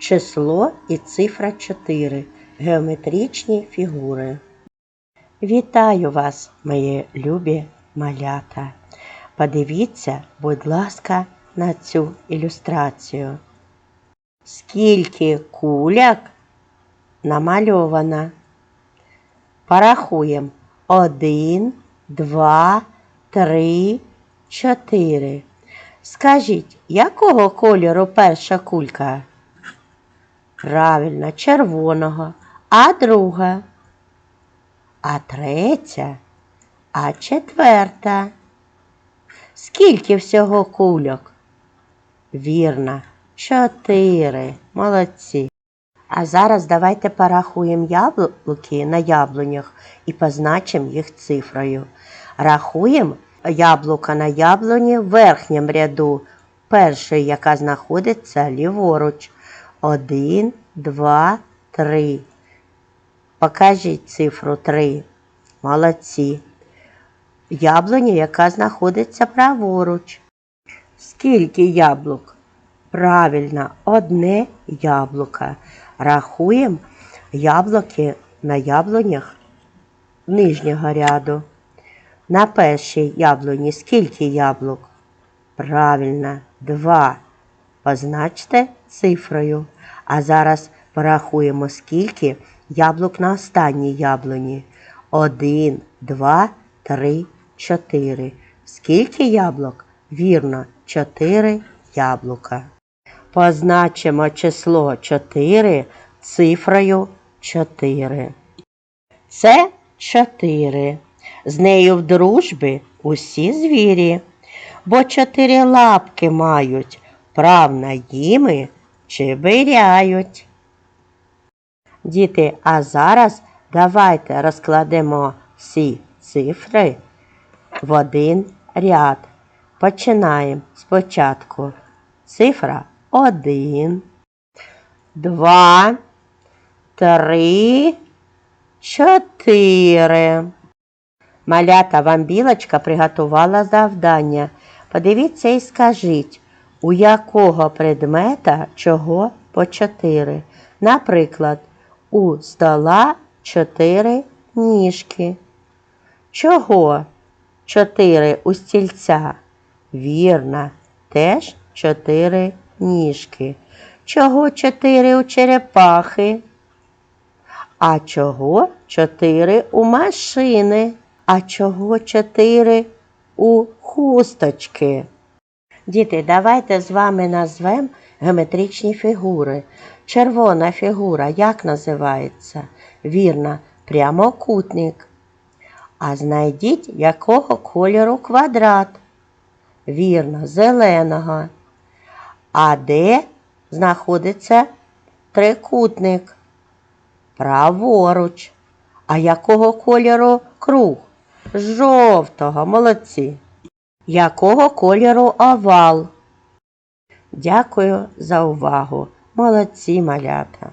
число і цифра 4. Геометричні фігури. Вітаю вас, мої любі малята. Подивіться, будь ласка, на цю ілюстрацію. Скільки куляк намальовано? Порахуємо. Один, два, три, чотири. Скажіть, якого кольору перша кулька? Правильно, червоного. А друга? А третя? А четверта? Скільки всього кульок? Вірно, чотири. Молодці. А зараз давайте порахуємо яблуки на яблунях і позначимо їх цифрою. Рахуємо яблука на яблуні в верхньому ряду, першої, яка знаходиться ліворуч. Один, два, три. Покажіть цифру три. Молодці. Яблуня, яка знаходиться праворуч. Скільки яблук? Правильно, одне яблуко. Рахуємо яблуки на яблунях нижнього ряду. На першій яблуні скільки яблук? Правильно, два. Позначте цифрою. А зараз порахуємо, скільки яблук на останній яблуні. Один, два, три, чотири. Скільки яблук? Вірно, чотири яблука. Позначимо число 4 цифрою 4. Це 4. З нею в дружбі усі звірі, бо чотири лапки мають, правна їми чибиряють. Діти, а зараз давайте розкладемо всі цифри в один ряд. Починаємо спочатку. Цифра один, два, три, чотири. Малята вам білочка приготувала завдання. Подивіться і скажіть, у якого предмета чого по чотири. Наприклад, у стола чотири ніжки. Чого чотири у стільця? Вірно, теж чотири ніжки. Чого чотири у черепахи? А чого чотири у машини? А чого чотири у хусточки? Діти, давайте з вами назвемо геометричні фігури. Червона фігура як називається? Вірно, прямокутник. А знайдіть, якого кольору квадрат? Вірно, зеленого. А де знаходиться трикутник? Праворуч. А якого кольору круг? Жовтого, молодці. Якого кольору овал? Дякую за увагу. Молодці малята.